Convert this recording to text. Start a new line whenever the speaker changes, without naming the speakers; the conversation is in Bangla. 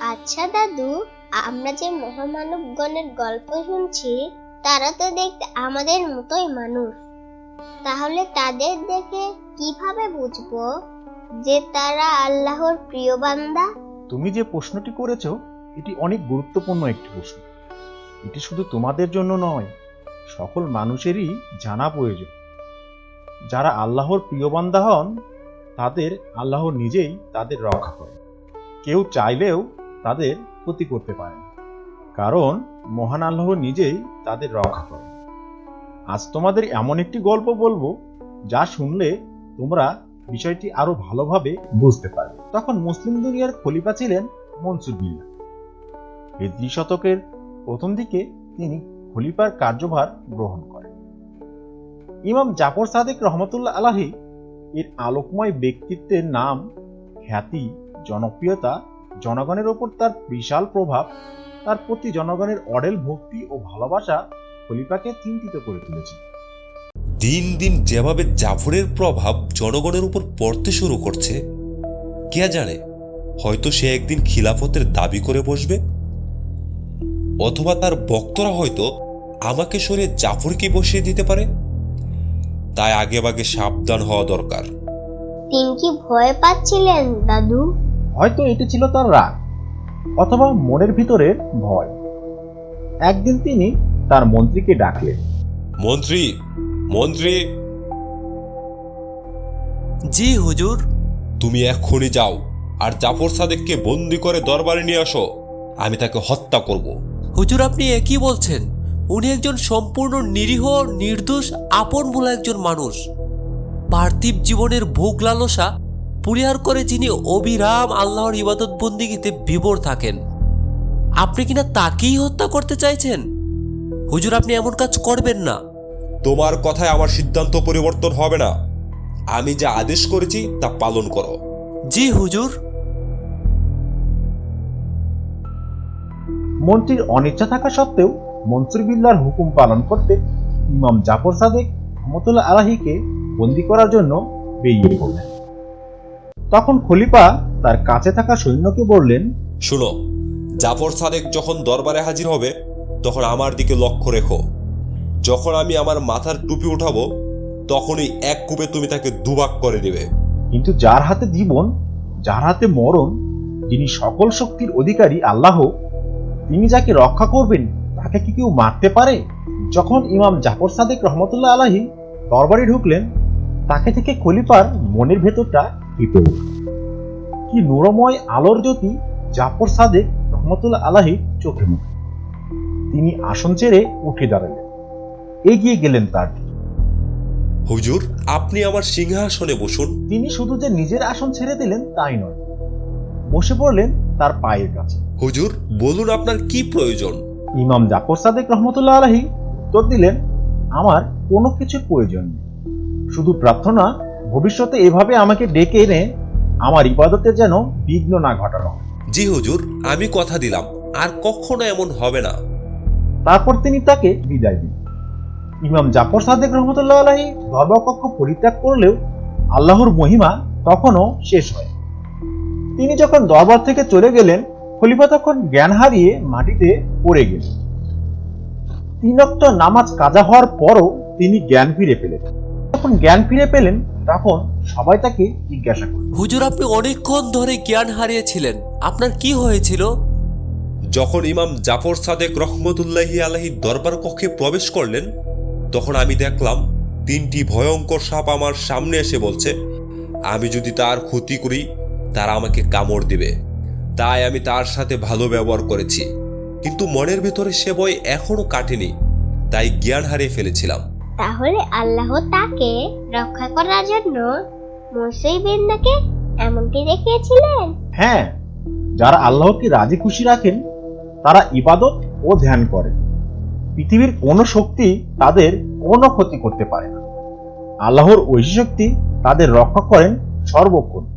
আচ্ছা দাদু, আমরা যে মহামানবগণের গল্প শুনছি, তারা তো দেখতে আমাদের মতোই মানুষ। তাহলে তাদের দেখে কীভাবে বুঝব যে তারা আল্লাহর প্রিয় বান্দা?
তুমি যে প্রশ্নটি করেছ, এটি অনেক গুরুত্বপূর্ণ একটি প্রশ্ন। এটি শুধু তোমাদের জন্য নয়, সকল মানুষেরই জানা প্রয়োজন। যারা আল্লাহর প্রিয় বান্দা হন, তাদের আল্লাহ নিজেই তাদের রক্ষা করেন। কেউ চাইলেও তাদের ক্ষতি করতে পারে কারণ মহান আল্লাহ নিজেই তাদের রক্ষা করেন আজ তোমাদের এমন একটি গল্প বলব, যা শুনলে তোমরা বিষয়টি আরও ভালোভাবে বুঝতে পারবে। তখন মুসলিম দুনিয়ার খলিফা ছিলেন মনসুর বিল্লাহ হিজরি শতকের প্রথম দিকে তিনি খলিফার কার্যভার গ্রহণ করেন। ইমাম জাফর সাদেক রহমতুল্লাহ আলাহি এর আলোকময় ব্যক্তিত্বের নাম খ্যাতি, জনপ্রিয়তা জনগণের ওপর তার বিশাল প্রভাব তার প্রতি জনগণের অডেল ভক্তি ও ভালোবাসা খলিফাকে চিন্তিত করে তুলেছে।
দিন দিন যেভাবে জাফরের প্রভাব জনগণের উপর পড়তে শুরু করছে কে জানে হয়তো সে একদিন খিলাফতের দাবি করে বসবে অথবা তার বক্তরা হয়তো আমাকে সরিয়ে জাফরকে বসিয়ে দিতে পারে। তাই আগে বাগে সাবধান হওয়া দরকার।
তিনি কি ভয় পাচ্ছিলেন দাদু?
হয়তো এটি ছিল তার রাগ অথবা মনের ভিতরের ভয়। একদিন তিনি তার মন্ত্রীকে ডাকলেন
মন্ত্রী মন্ত্রী।
জি হুজুর।
তুমি এক্ষুনি যাও আর জাফর সাদেককে বন্দি করে দরবারে নিয়ে আসো। আমি তাকে হত্যা করব।
হুজুর আপনি একই বলছেন? উনি একজন সম্পূর্ণ নিরীহ নির্দোষ আপন ভোলা একজন মানুষ। পার্থিব জীবনের ভোগ লালসা পরিহার করে যিনি অবিরাম আল্লাহর ইবাদত বন্দিগিতে বিভোর থাকেন। আপনি কিনা তাকেই হত্যা করতে চাইছেন? হুজুর আপনি এমন কাজ করবেন না।
তোমার কথায় আমার সিদ্ধান্ত পরিবর্তন হবে না। আমি যা আদেশ করেছি তা পালন করো।
জি হুজুর।
মন্ত্রীর অনিচ্ছা থাকা সত্ত্বেও মনসুর বিল্লার হুকুম পালন করতে ইমাম জাফর সাদেক রহমতুল্লাহ আলাহিকে বন্দি করার জন্য বেরিয়ে পড়লেন তখন খলিফা তার কাছে থাকা সৈন্যকে বললেন
শুনো জাফর সাদেক যখন দরবারে হাজির হবে তখন আমার দিকে লক্ষ্য রেখো। যখন আমি আমার মাথার টুপি উঠাবো তখনই এক কূপে তুমি তাকে দুভাগ করে দিবে।
কিন্তু যার হাতে জীবন যার হাতে মরণ যিনি সকল শক্তির অধিকারী আল্লাহ তিনি যাকে রক্ষা করবেন তাকে কি কেউ মারতে পারে? যখন ইমাম জাফর সাদেক রহমতুল্লাহ আলাহি দরবারে ঢুকলেন তাকে থেকে খলিফার মনের ভেতরটা কেঁপে কি নুরময় আলোর জ্যোতি জাফর সাদেক রহমতুল্লাহ আলাহি চোখে মুখে। তিনি আসন ছেড়ে উঠে দাঁড়ালেন। এগিয়ে গেলেন তার
হুজুর আপনি আমার সিংহাসনে বসুন।
তিনি শুধু যে নিজের আসন ছেড়ে দিলেন তাই নয় বসে পড়লেন তার পায়ের কাছে।
হুজুর বলুন আপনার কি প্রয়োজন?
ইমাম জাফর সাদেক রহমতুল্লাহ আলাহি উত্তর দিলেন আমার কোনো কিছুর প্রয়োজন নেই। শুধু প্রার্থনা ভবিষ্যতে এভাবে আমাকে ডেকে এনে আমার ইবাদতে যেন বিঘ্ন না ঘটানো
জি হুজুর আমি কথা দিলাম। আর কখনো এমন হবে না।
তারপর তিনি তাকে বিদায় দিন ইমাম জাফর সাদেক রহমতুল্লাহ আলাহি ধর্মকক্ষ পরিত্যাগ করলেও আল্লাহর মহিমা তখনও শেষ হয় তিনি যখন দরবার থেকে চলে গেলেন খলিফা তখন জ্ঞান হারিয়ে মাটিতে পড়ে গেলেন। তিনক্ত নামাজ কাজা হওয়ার পরও তিনি জ্ঞান ফিরে পেলেন। তখন জ্ঞান ফিরে পেলেন তখন সবাই তাকে জিজ্ঞাসা করল।
হুজুর আপনি অনেকক্ষণ ধরে জ্ঞান হারিয়েছিলেন। আপনার কি হয়েছিল?
যখন ইমাম জাফর সাদেক রহমতুল্লাহি আলাহি দরবার কক্ষে প্রবেশ করলেন তখন আমি দেখলাম তিনটি ভয়ঙ্কর সাপ আমার সামনে এসে বলছে আমি যদি তার ক্ষতি করি তারা আমাকে কামড় দিবে। তাই আমি তার সাথে ভালো ব্যবহার করেছি। কিন্তু মনের ভেতরে সে ভয় এখনও কাটেনি তাই জ্ঞান হারিয়ে ফেলেছিলাম।
তাহলে আল্লাহ তাকে রক্ষা করার জন্য মসই বিন্দাকে এমনটি দেখিয়েছিলেন।
হ্যাঁ যারা আল্লাহকে রাজি খুশি রাখেন, তারা ইবাদত ও ধ্যান করে। পৃথিবীর কোনো শক্তি তাদের কোনো ক্ষতি করতে পারে না। আল্লাহর ঐশী শক্তি তাদের রক্ষা করেন সর্বক্ষণ।